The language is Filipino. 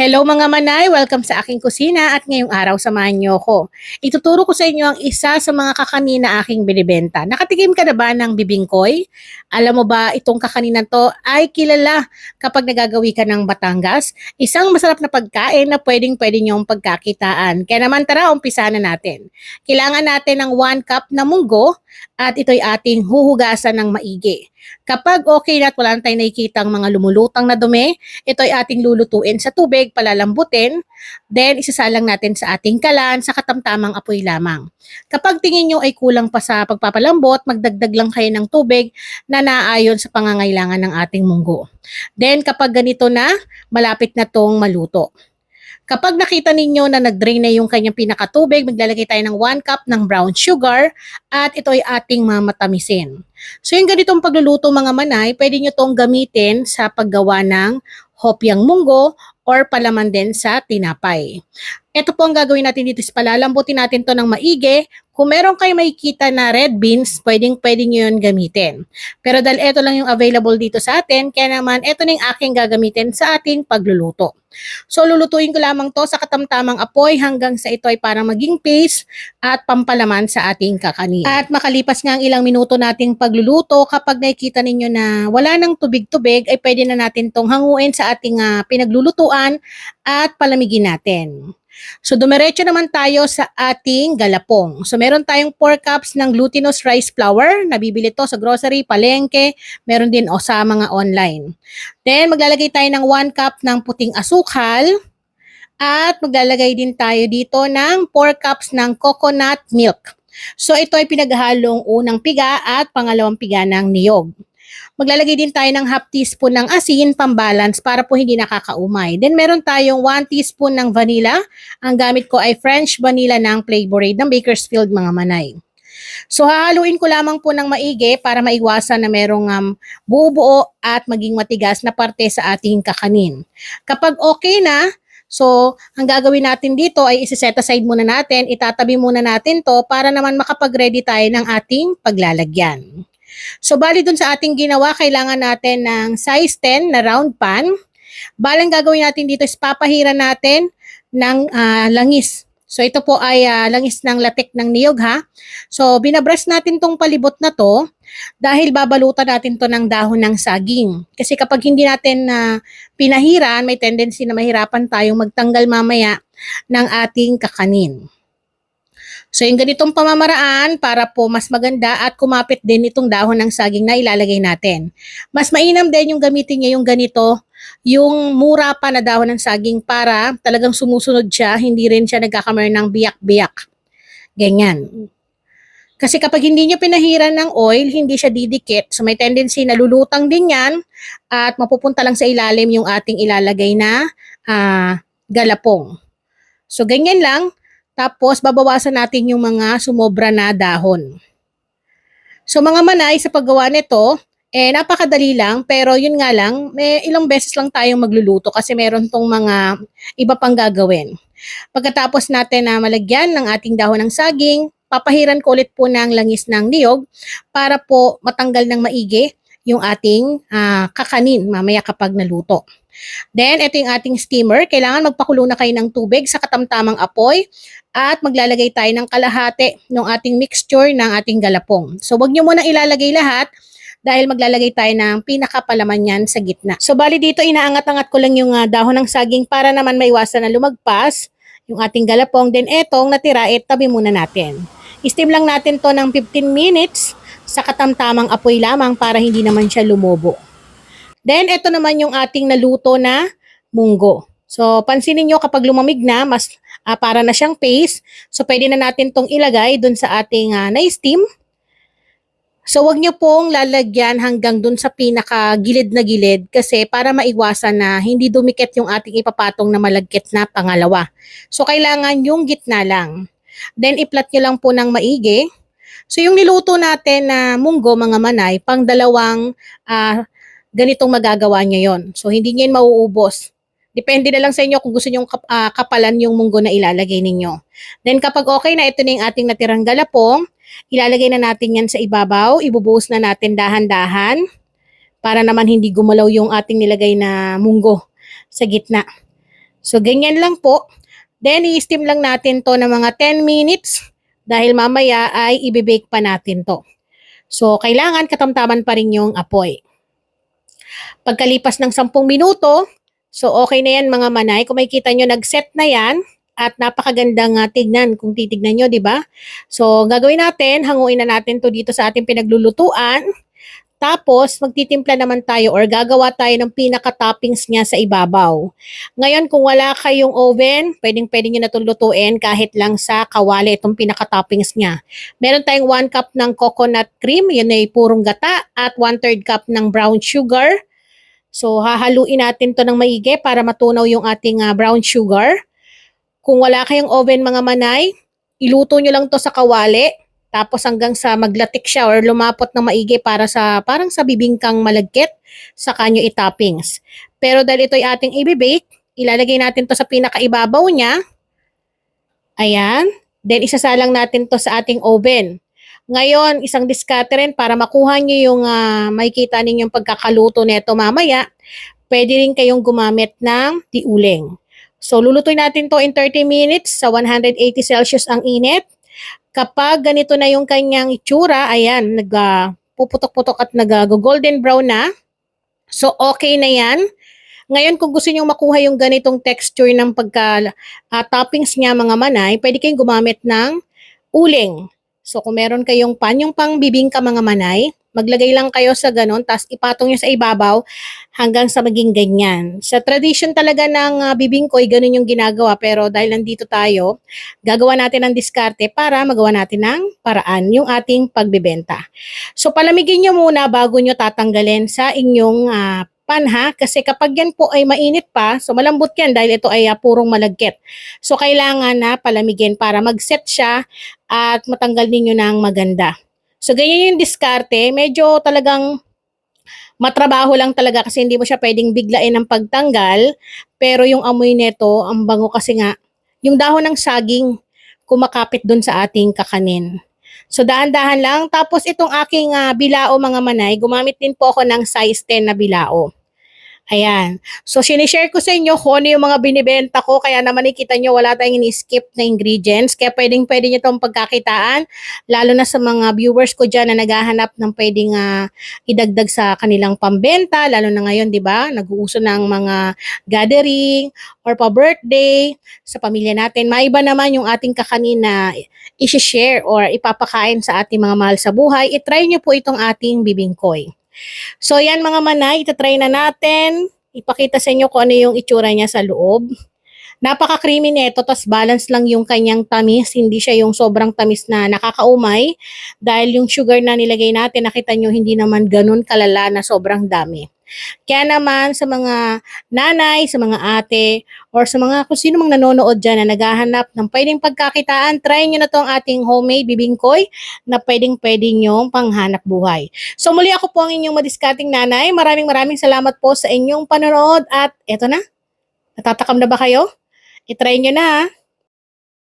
Hello mga manay, welcome sa aking kusina at ngayong araw samahan niyo ako. Ituturo ko sa inyo ang isa sa mga kakanin na aking binibenta. Nakatikim ka na ba ng bibingkoy? Alam mo ba itong kakaninan to ay kilala kapag nagagawi ka ng Batangas? Isang masarap na pagkain na pwedeng pwede niyong pagkakitaan. Kaya naman tara, umpisahan na natin. Kailangan natin ng 1 cup na munggo at ito'y ating huhugasan ng maigi. Kapag okay na at wala na tayong nakikitang mga lumulutang na dumi, ito ay ating lulutuin sa tubig, palalambutin, then isasalang natin sa ating kalan sa katamtamang apoy lamang. Kapag tingin nyo ay kulang pa sa pagpapalambot, magdagdag lang kayo ng tubig na naayon sa pangangailangan ng ating munggo. Then kapag ganito na, malapit na tong maluto. Kapag nakita ninyo na nag-drain na yung kanyang pinakatubig, maglalagay tayo ng 1 cup ng brown sugar at ito ay ating mamatamisin. So yung ganitong pagluluto mga manay, pwede nyo tong gamitin sa paggawa ng hopyang munggo or palaman din sa tinapay. Ito po ang gagawin natin dito is palalambutin natin to ng maigi. Kung meron kayo makikita na red beans, pwedeng pwede nyo yun gamitin. Pero dahil ito lang yung available dito sa atin, kaya naman ito na yung aking gagamitin sa ating pagluluto. So lulutuin ko lamang to sa katamtamang apoy hanggang sa ito ay parang maging paste at pampalaman sa ating kakanin. At makalipas nga ang ilang minuto nating pagluluto, kapag nakikita ninyo na wala nang tubig-tubig, ay pwede na natin tong hanguin sa ating ah, pinaglulutuan at palamigin natin. So dumiretso naman tayo sa ating galapong. So meron tayong 4 cups ng glutinous rice flour. Nabibili to sa grocery, palengke, meron din o sa mga online. Then maglalagay tayo ng 1 cup ng puting asukal. At maglalagay din tayo dito ng 4 cups ng coconut milk. So ito ay pinaghalong unang piga at pangalawang piga ng niyog. Maglalagay din tayo ng half teaspoon ng asin pambalance para po hindi nakakaumay. Then meron tayong 1 teaspoon ng vanilla. Ang gamit ko ay French vanilla ng Flavorade ng Bakersfield mga manay. So hahaluin ko lamang po ng maigi para maiwasan na merong um, buo-buo at maging matigas na parte sa ating kakanin. Kapag okay na, so ang gagawin natin dito ay isi-set aside muna natin, itatabi muna natin to para naman makapag-ready tayo ng ating paglalagyan. So, bali dun sa ating ginawa, kailangan natin ng size 10 na round pan. Bali, ang gagawin natin dito is papahiran natin ng ah, langis. So, ito po ay ah, langis ng latik ng niyog ha. So, binabrush natin tong palibot na to dahil babalutan natin to ng dahon ng saging. Kasi kapag hindi natin na pinahiran, may tendency na mahirapan tayong magtanggal mamaya ng ating kakanin. So yung ganitong pamamaraan para po mas maganda at kumapit din itong dahon ng saging na ilalagay natin. Mas mainam din yung gamitin niya yung ganito, yung mura pa na dahon ng saging para talagang sumusunod siya, hindi rin siya nagkakamar ng biyak-biyak. Ganyan. Kasi kapag hindi niyo pinahiran ng oil, hindi siya didikit. So may tendency na lulutang din yan at mapupunta lang sa ilalim yung ating ilalagay na ah, galapong. So ganyan lang. Tapos, babawasan natin yung mga sumobra na dahon. So, mga manay, sa paggawa nito, eh, napakadali lang, pero yun nga lang, may ilang beses lang tayong magluluto kasi meron tong mga iba pang gagawin. Pagkatapos natin na malagyan ng ating dahon ng saging, papahiran ko ulit po ng langis ng niyog para po matanggal ng maigi yung ating ah, kakanin mamaya kapag naluto. Then, ito yung ating steamer. Kailangan magpakulo na kayo ng tubig sa katamtamang apoy at maglalagay tayo ng kalahati ng ating mixture ng ating galapong. So, wag nyo muna ilalagay lahat dahil maglalagay tayo ng pinakapalaman yan sa gitna. So, bali dito, inaangat-angat ko lang yung ah, dahon ng saging para naman maiwasan na lumagpas yung ating galapong. Then, etong natira, eh, tabi muna natin. Steam lang natin to ng 15 minutes sa katamtamang apoy lamang para hindi naman siya lumobo. Then, ito naman yung ating naluto na munggo. So, pansinin nyo kapag lumamig na, mas ah, para na siyang paste. So, pwede na natin tong ilagay dun sa ating ah, na-steam. So, wag nyo pong lalagyan hanggang dun sa pinaka gilid na gilid kasi para maiwasan na hindi dumikit yung ating ipapatong na malagkit na pangalawa. So, kailangan yung gitna lang. Then, iplat nyo lang po ng maigi. So, yung niluto natin na munggo, mga manay, pang dalawang ah, ganitong magagawa nyo yon. So, hindi nyo yun mauubos. Depende na lang sa inyo kung gusto nyo kap- ah, kapalan yung munggo na ilalagay ninyo. Then, kapag okay na, ito na yung ating natirang galapong. Ilalagay na natin yan sa ibabaw. Ibubuhos na natin dahan-dahan para naman hindi gumalaw yung ating nilagay na munggo sa gitna. So, ganyan lang po. Then, i-steam lang natin to ng mga 10 minutes dahil mamaya ay ibibake pa natin to. So, kailangan katamtaman pa rin yung apoy. Pagkalipas ng 10 minuto, so okay na yan mga manay. Kung makikita nyo, nag-set na yan at napakagandang uh, tignan kung titignan nyo, di ba? So, gagawin natin, hanguin na natin to dito sa ating pinaglulutuan. Tapos, magtitimpla naman tayo or gagawa tayo ng pinaka-toppings niya sa ibabaw. Ngayon, kung wala kayong oven, pwedeng-pwede nyo na itong lutuin kahit lang sa kawali itong pinaka-toppings niya. Meron tayong 1 cup ng coconut cream, yun ay purong gata, at 1 third cup ng brown sugar. So, hahaluin natin to ng maigi para matunaw yung ating uh, brown sugar. Kung wala kayong oven mga manay, iluto nyo lang to sa kawali tapos hanggang sa maglatik siya or lumapot na maigi para sa parang sa bibingkang malagkit sa kanyo i-toppings. Pero dahil ito ay ating i-bake, ilalagay natin to sa pinakaibabaw niya. Ayan. Then isasalang natin to sa ating oven. Ngayon, isang diskarte para makuha nyo yung uh, makikita ninyong pagkakaluto nito mamaya, pwede rin kayong gumamit ng tiuling. So, lulutuin natin to in 30 minutes sa 180 Celsius ang init. Kapag ganito na yung kanyang itsura, ayan, nag, uh, puputok-putok at nag-golden brown na. So, okay na yan. Ngayon, kung gusto niyo makuha yung ganitong texture ng pagka uh, toppings niya mga manay, pwede kayong gumamit ng uling. So, kung meron kayong pan, yung pang bibingka mga manay, maglagay lang kayo sa ganun, tapos ipatong nyo sa ibabaw hanggang sa maging ganyan. Sa tradition talaga ng uh, bibingkoy, ganun yung ginagawa. Pero dahil nandito tayo, gagawa natin ng diskarte para magawa natin ng paraan yung ating pagbebenta. So, palamigin nyo muna bago nyo tatanggalin sa inyong uh, pan ha kasi kapag yan po ay mainit pa so malambot yan dahil ito ay uh, purong malagkit so kailangan na palamigin para mag-set siya at matanggal ninyo ng maganda so ganyan yung diskarte medyo talagang matrabaho lang talaga kasi hindi mo siya pwedeng biglain ng pagtanggal pero yung amoy nito ang bango kasi nga yung dahon ng saging kumakapit dun sa ating kakanin So dahan-dahan lang. Tapos itong aking uh, bilao mga manay, gumamit din po ako ng size 10 na bilao. Ayan. So, sinishare ko sa inyo kung ano yung mga binibenta ko. Kaya naman nakikita nyo, wala tayong ini-skip na ingredients. Kaya pwedeng pwede nyo itong pagkakitaan. Lalo na sa mga viewers ko dyan na naghahanap ng pwedeng uh, idagdag sa kanilang pambenta. Lalo na ngayon, di ba? Nag-uuso ng mga gathering or pa-birthday sa pamilya natin. Maiba naman yung ating kakanin na isi-share or ipapakain sa ating mga mahal sa buhay. I-try nyo po itong ating bibingkoy. So yan mga manay, itatry na natin. Ipakita sa inyo kung ano yung itsura niya sa loob. Napaka-creamy nito, tas balance lang yung kanyang tamis. Hindi siya yung sobrang tamis na nakakaumay. Dahil yung sugar na nilagay natin, nakita nyo hindi naman ganun kalala na sobrang dami. Kaya naman sa mga nanay, sa mga ate, or sa mga kung sino mang nanonood dyan na naghahanap ng pwedeng pagkakitaan, try nyo na to ang ating homemade bibingkoy na pwedeng pwede nyong panghanap buhay. So muli ako po ang inyong madiskating nanay. Maraming maraming salamat po sa inyong panonood at eto na. Natatakam na ba kayo? I-try nyo na